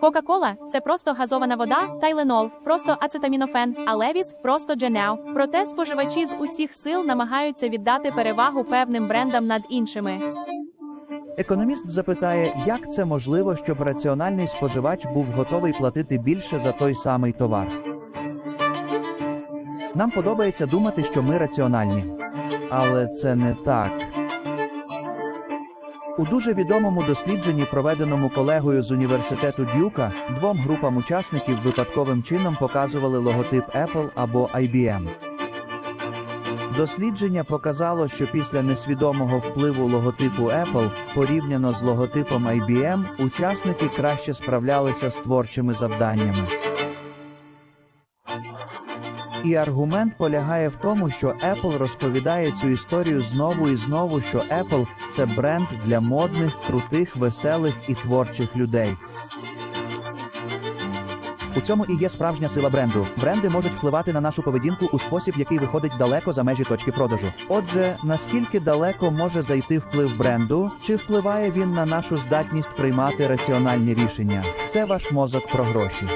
Кока-кола це просто газована вода, тайленол, просто ацетамінофен, а левіс просто дженео. Проте споживачі з усіх сил намагаються віддати перевагу певним брендам над іншими. Економіст запитає, як це можливо, щоб раціональний споживач був готовий платити більше за той самий товар. Нам подобається думати, що ми раціональні. Але це не так. У дуже відомому дослідженні, проведеному колегою з університету Дюка, двом групам учасників випадковим чином показували логотип Apple або IBM. Дослідження показало, що після несвідомого впливу логотипу Apple порівняно з логотипом IBM, учасники краще справлялися з творчими завданнями. І аргумент полягає в тому, що Apple розповідає цю історію знову і знову, що Apple це бренд для модних, крутих, веселих і творчих людей. У цьому і є справжня сила бренду. Бренди можуть впливати на нашу поведінку у спосіб, який виходить далеко за межі точки продажу. Отже, наскільки далеко може зайти вплив бренду, чи впливає він на нашу здатність приймати раціональні рішення? Це ваш мозок про гроші.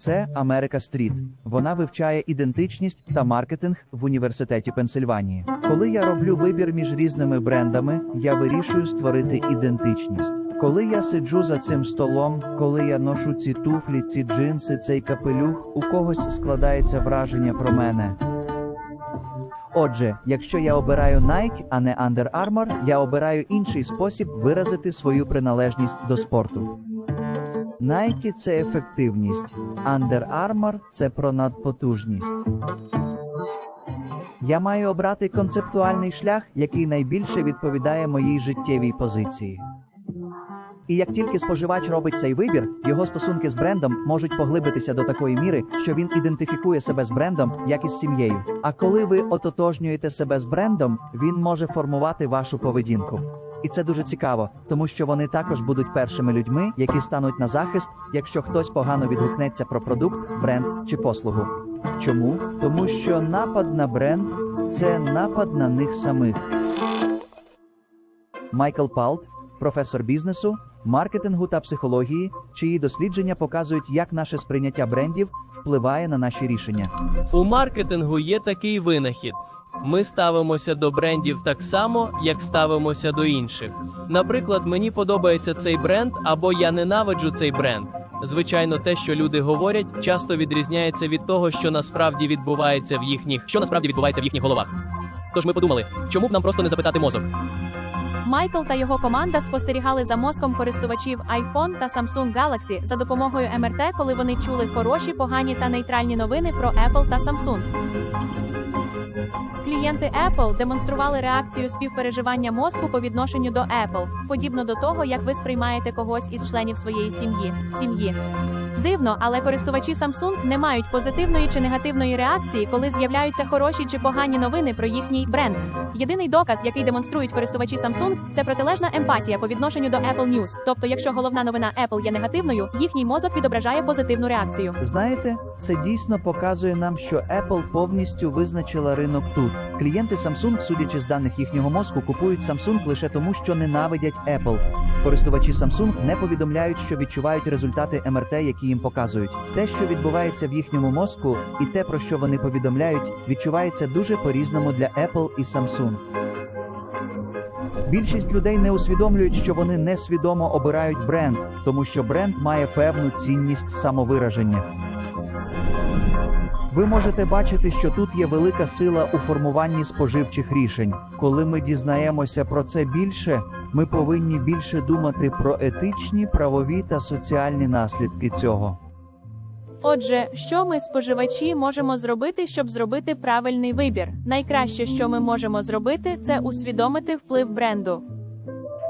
Це Америка Стріт. Вона вивчає ідентичність та маркетинг в університеті Пенсильванії. Коли я роблю вибір між різними брендами, я вирішую створити ідентичність. Коли я сиджу за цим столом, коли я ношу ці туфлі, ці джинси, цей капелюх, у когось складається враження про мене. Отже, якщо я обираю Nike, а не Under Armour, я обираю інший спосіб виразити свою приналежність до спорту. Nike – це ефективність, Under Armour – це про надпотужність. Я маю обрати концептуальний шлях, який найбільше відповідає моїй життєвій позиції. І як тільки споживач робить цей вибір, його стосунки з брендом можуть поглибитися до такої міри, що він ідентифікує себе з брендом, як із сім'єю. А коли ви ототожнюєте себе з брендом, він може формувати вашу поведінку. І це дуже цікаво, тому що вони також будуть першими людьми, які стануть на захист, якщо хтось погано відгукнеться про продукт, бренд чи послугу. Чому? Тому що напад на бренд це напад на них самих. Майкл Палт, професор бізнесу, маркетингу та психології, чиї дослідження показують, як наше сприйняття брендів впливає на наші рішення. У маркетингу є такий винахід. Ми ставимося до брендів так само, як ставимося до інших. Наприклад, мені подобається цей бренд, або я ненавиджу цей бренд. Звичайно, те, що люди говорять, часто відрізняється від того, що насправді відбувається в їхніх, що насправді відбувається в їхніх головах. Тож ми подумали, чому б нам просто не запитати мозок? Майкл та його команда спостерігали за мозком користувачів iPhone та Samsung Galaxy за допомогою МРТ, коли вони чули хороші, погані та нейтральні новини про Apple та Samsung. Клієнти Apple демонстрували реакцію співпереживання мозку по відношенню до Apple, подібно до того, як ви сприймаєте когось із членів своєї сім'ї. сім'ї. Дивно, але користувачі Samsung не мають позитивної чи негативної реакції, коли з'являються хороші чи погані новини про їхній бренд. Єдиний доказ, який демонструють користувачі Samsung, це протилежна емпатія по відношенню до Apple News. Тобто, якщо головна новина Apple є негативною, їхній мозок відображає позитивну реакцію. Знаєте, це дійсно показує нам, що Apple повністю визначила ринок тут. Клієнти Samsung, судячи з даних їхнього мозку, купують Samsung лише тому, що ненавидять Apple. Користувачі Samsung не повідомляють, що відчувають результати МРТ, які їм показують. Те, що відбувається в їхньому мозку, і те, про що вони повідомляють, відчувається дуже по-різному для Apple і Samsung. Більшість людей не усвідомлюють, що вони несвідомо обирають бренд, тому що бренд має певну цінність самовираження. Ви можете бачити, що тут є велика сила у формуванні споживчих рішень. Коли ми дізнаємося про це більше, ми повинні більше думати про етичні, правові та соціальні наслідки цього. Отже, що ми, споживачі, можемо зробити, щоб зробити правильний вибір? Найкраще, що ми можемо зробити, це усвідомити вплив бренду.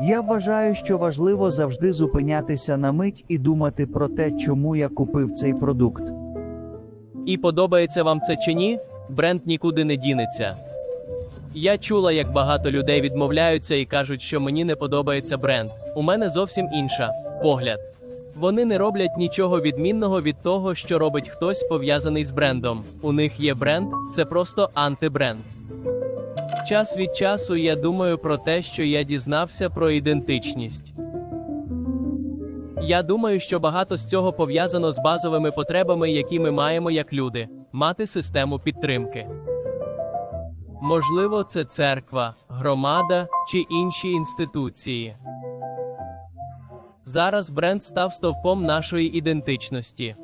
Я вважаю, що важливо завжди зупинятися на мить і думати про те, чому я купив цей продукт. І подобається вам це чи ні, бренд нікуди не дінеться. Я чула, як багато людей відмовляються і кажуть, що мені не подобається бренд. У мене зовсім інша погляд. Вони не роблять нічого відмінного від того, що робить хтось пов'язаний з брендом. У них є бренд, це просто антибренд. Час від часу я думаю про те, що я дізнався про ідентичність. Я думаю, що багато з цього пов'язано з базовими потребами, які ми маємо як люди, мати систему підтримки. Можливо, це церква, громада чи інші інституції. Зараз бренд став стовпом нашої ідентичності.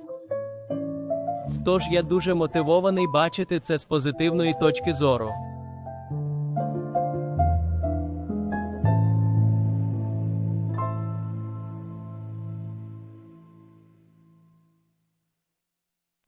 Тож я дуже мотивований бачити це з позитивної точки зору.